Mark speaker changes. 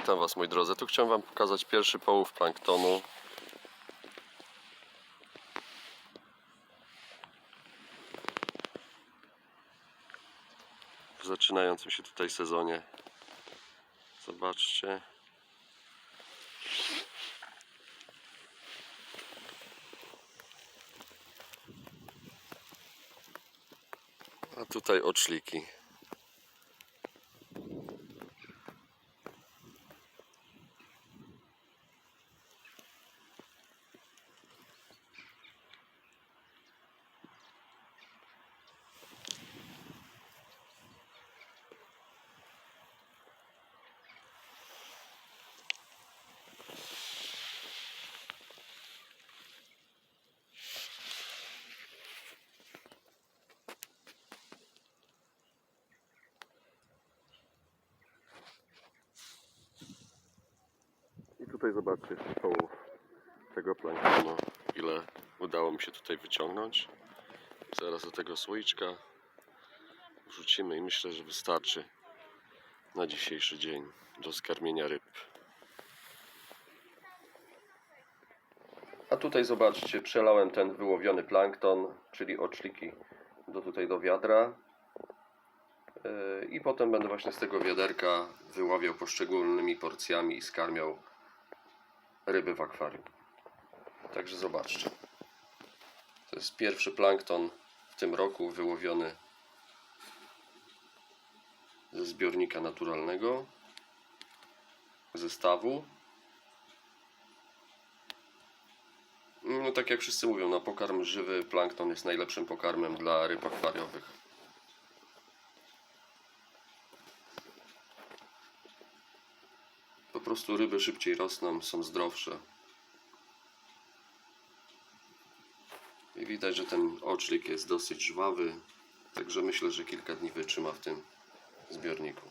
Speaker 1: Witam Was moi drodzy. Tu chciałem Wam pokazać pierwszy połów planktonu. W zaczynającym się tutaj sezonie. Zobaczcie. A tutaj oczliki. Tutaj zobaczcie połów tego planktonu, ile udało mi się tutaj wyciągnąć. Zaraz do tego słoiczka wrzucimy i myślę, że wystarczy na dzisiejszy dzień do skarmienia ryb. A tutaj zobaczcie, przelałem ten wyłowiony plankton, czyli oczliki do tutaj do wiadra. Yy, I potem będę właśnie z tego wiaderka wyławiał poszczególnymi porcjami i skarmiał ryby w akwarium. Także zobaczcie. To jest pierwszy plankton w tym roku wyłowiony ze zbiornika naturalnego zestawu. No tak jak wszyscy mówią, no pokarm żywy plankton jest najlepszym pokarmem dla ryb akwariowych. Po prostu ryby szybciej rosną, są zdrowsze. I widać, że ten oczlik jest dosyć żwawy, także myślę, że kilka dni wytrzyma w tym zbiorniku.